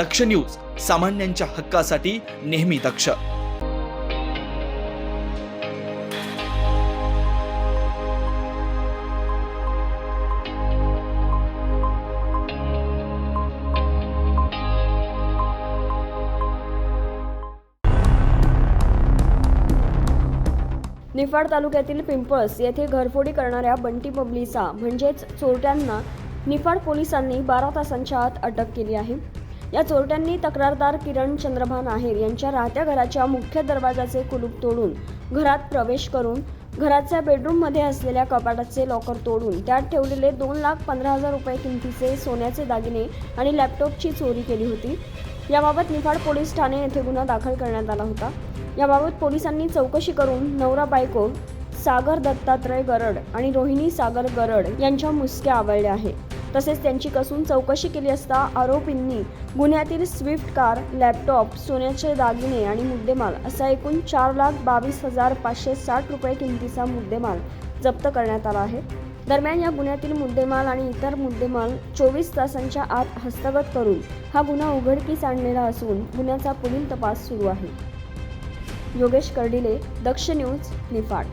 दक्ष news सामान्यांच्या हक्कासाठी नेहमी दक्ष. निफाड तालुक्यातील पिंपळस येथे घरफोडी करणाऱ्या बंटी बबलीचा म्हणजेच चोरट्यांना निफाड पोलिसांनी बारा तासांच्या आत अटक केली आहे. या चोरट्यांनी तक्रारदार किरण चंद्रभान आहेर यांच्या राहत्या घराच्या मुख्य दरवाजाचे कुलूप तोडून घरात प्रवेश करून घराच्या बेडरूममध्ये असलेल्या कपाटाचे लॉकर तोडून त्यात ठेवलेले दोन लाख पंधरा हजार रुपये किमतीचे सोन्याचे दागिने आणि लॅपटॉपची चोरी केली होती. याबाबत निफाड पोलीस ठाणे येथे गुन्हा दाखल करण्यात आला होता. याबाबत पोलिसांनी चौकशी करून नवरा बायको सागर दत्तात्रय गरड आणि रोहिणी सागर गरड यांच्या मुसक्या आवळल्या आहेत. तसेच त्यांची कसून चौकशी केली असता आरोपींनी गुन्ह्यातील स्विफ्ट कार लॅपटॉप सोन्याचे दागिने आणि मुद्देमाल असा एकूण चार लाख बावीस हजार पाचशे साठ रुपये किमतीचा मुद्देमाल जप्त करण्यात आला आहे. दरम्यान या गुन्ह्यातील मुद्देमाल आणि इतर मुद्देमाल चोवीस तासांच्या आत हस्तगत करून हा गुन्हा उघडकीस आणलेला असून गुन्ह्याचा पुढील तपास सुरू आहे. योगेश कर्डिले दक्ष न्यूज निफाड.